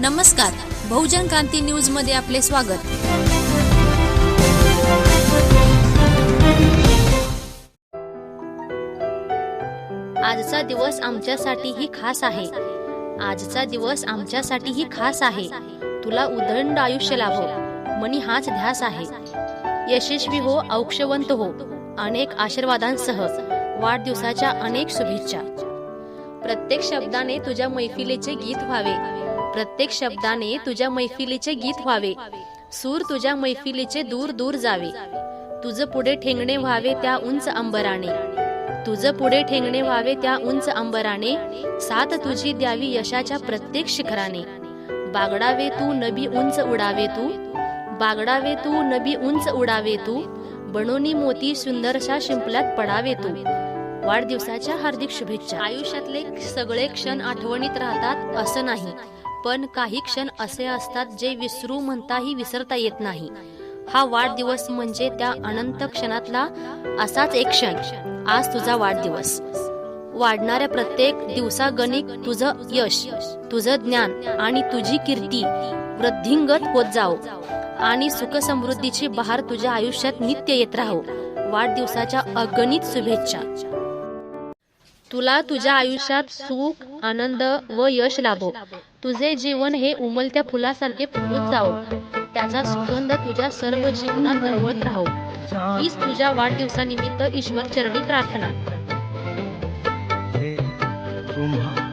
नमस्कार. बहुजन क्रांती न्यूजमध्ये आपले स्वागत. आजचा दिवस आमच्यासाठीही खास आहे. आजचा दिवस आमच्यासाठीही खास आहे. तुला उदंड आयुष्य लाभो. मनी हाच ध्यास आहे. यशस्वी हो औक्षवंत हो. अनेक आशीर्वादांसह वाढदिवसाच्या अनेक शुभेच्छा. प्रत्येक शब्दाने तुझ्या मैफिलीचे गीत व्हावे. प्रत्येक शब्दाने तुझ्या मैफिलीचे गीत व्हावे. सूर तुझ्या मैफिलीचे दूर दूर जावे. तुझं पुढे ठेंगणे व्हावे त्या उंच अंबराने. तुझं पुढे ठेंगणे व्हावे त्या उंच अंबराने. साथ तुझी द्यावी यशाच्या प्रत्येक शिखराने. बागडावे तू नबी उंच उडावे तू. बागडावे तू नबी उंच उडावे तू. बनोनी मोती सुंदरशा शिंपल्यात पडावे तू. वाढदिवसाच्या हार्दिक शुभेच्छा. आयुष्यातले सगळे क्षण आठवणीत राहतात असं नाही. पण काही क्षण असे असतात जे विसरू म्हणताही विसरता येत नाही. हा वाढदिवस म्हणजे त्या अनंत क्षणातला असाच एक क्षण. आज तुझा वाढदिवस. वाढणाऱ्या प्रत्येक दिवसागणिक तुझं यश तुझं ज्ञान आणि तुझी कीर्ती वृद्धिंगत होत जाओ आणि सुखसमृद्धीची बहार तुझ्या आयुष्यात नित्य येत राहो. वाढदिवसाच्या अगणित शुभेच्छा. तुला तुझ्या आयुष्यात सुख आनंद व यश लाभो. तुझे जीवन हे उमलत्या फुलासारखे फुलत जावो. त्याचा सुगंध तुझ्या सर्व जीवनात दरवळत राहो. हीच तुझ्या वाढदिवसानिमित्त ईश्वर चरणी प्रार्थना. तुम्हा